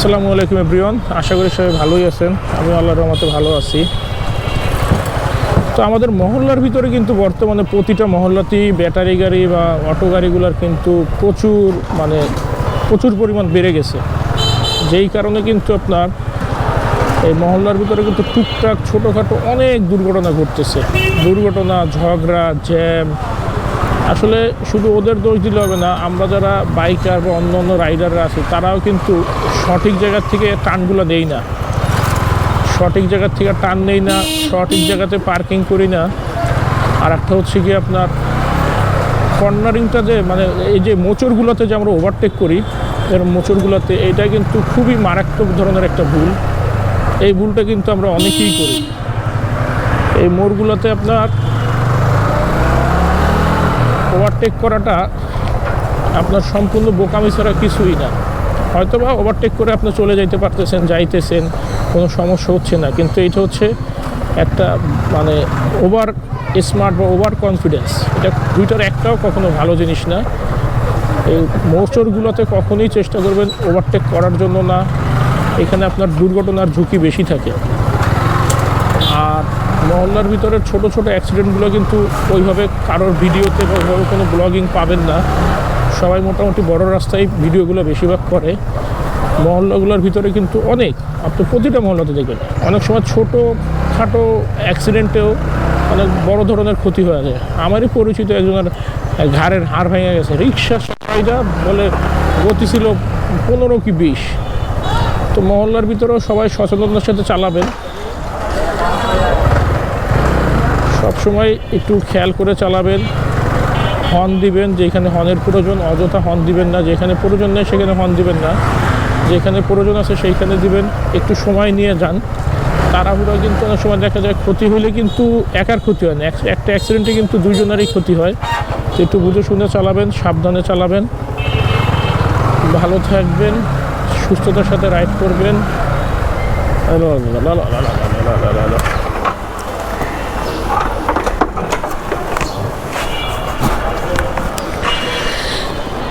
আসসালামু আলাইকুম, এভরিওয়ান। আশা করি সবাই ভালোই আছেন। আমি আল্লাহর রহমতে ভালো আছি। তো আমাদের মহল্লার ভিতরে কিন্তু বর্তমানে প্রতিটা মহল্লাতেই ব্যাটারি গাড়ি বা অটো গাড়িগুলোর কিন্তু প্রচুর মানে প্রচুর পরিমাণ বেড়ে গেছে। যেই কারণে কিন্তু আপনার এই মহল্লার ভিতরে কিন্তু টুকটাক ছোটোখাটো অনেক দুর্ঘটনা ঘটতেছে। দুর্ঘটনা, ঝগড়া, জ্যাম আসলে শুধু ওদের দোষ দিলে হবে না, আমরা যারা বাইকার বা অন্য অন্য রাইডাররা আছি, তারাও কিন্তু সঠিক জায়গার থেকে টানগুলো দেই না। সঠিক জায়গার থেকে টান নেই না, সঠিক জায়গাতে পার্কিং করি না। আর একটা হচ্ছে কি আপনার কর্নারিংটা যে মানে এই যে মোচরগুলোতে যে আমরা ওভারটেক করি, এর মোচরগুলোতে এটা কিন্তু খুবই মারাত্মক ধরনের একটা ভুল। এই ভুলটা কিন্তু আমরা অনেকেই করি। এই মোড়গুলোতে আপনার ওভারটেক করাটা আপনার সম্পূর্ণ বোকামি ছাড়া কিছুই না। হয়তো বা ওভারটেক করে আপনি চলে যাইতে পারতেছেন, যাইতেছেন, কোনো সমস্যা হচ্ছে না। কিন্তু এটা হচ্ছে একটা মানে ওভার স্মার্ট বা ওভার কনফিডেন্স এটা দুইটার একটাও কখনো ভালো জিনিস না। এই মোচরগুলোতে কখনোই চেষ্টা করবেন ওভারটেক করার জন্য না। এখানে আপনার দুর্ঘটনার ঝুঁকি বেশি থাকে। আর মহল্লার ভিতরে ছোট ছোট অ্যাক্সিডেন্টগুলো কিন্তু ওইভাবে কারোর ভিডিওতে ওইভাবে কোনো ব্লগিং পাবেন না। সবাই মোটামুটি বড় রাস্তায় ভিডিওগুলো বেশিরভাগ করে। মহল্লাগুলোর ভিতরে কিন্তু অনেক। আপনি প্রতিটা মহল্লাতে দেখবেন, অনেক সময় ছোটো, খাটো অ্যাক্সিডেন্টেও অনেক বড় ধরনের ক্ষতি হয়ে যায়। আমারই পরিচিত একজনের ঘাড়ের হাড় ভেঙে গেছে। রিক্সা সবাইটা বলে গতি ছিল পনেরো কি বিশ। তো মহল্লার ভিতরেও সবাই সচেতনতার সাথে চালাবেন। সবসময় একটু খেয়াল করে চালাবেন হর্ন দিবেন যেখানে হর্নের প্রয়োজন অযথা হর্ন দিবেন না যেখানে প্রয়োজন নেই সেখানে হর্ন দিবেন না যেখানে প্রয়োজন আছে সেইখানে দিবেন একটু সময় নিয়ে যান তাড়াহুড়ো কিন্তু অনেক সময় দেখা যায় ক্ষতি হলে কিন্তু একার ক্ষতি হয় না এক- একটা অ্যাক্সিডেন্টে কিন্তু দুজনেরই ক্ষতি হয় তো একটু বুঝে শুনে চালাবেন সাবধানে চালাবেন ভালো থাকবেন সুস্থতার সাথে রাইড করবেন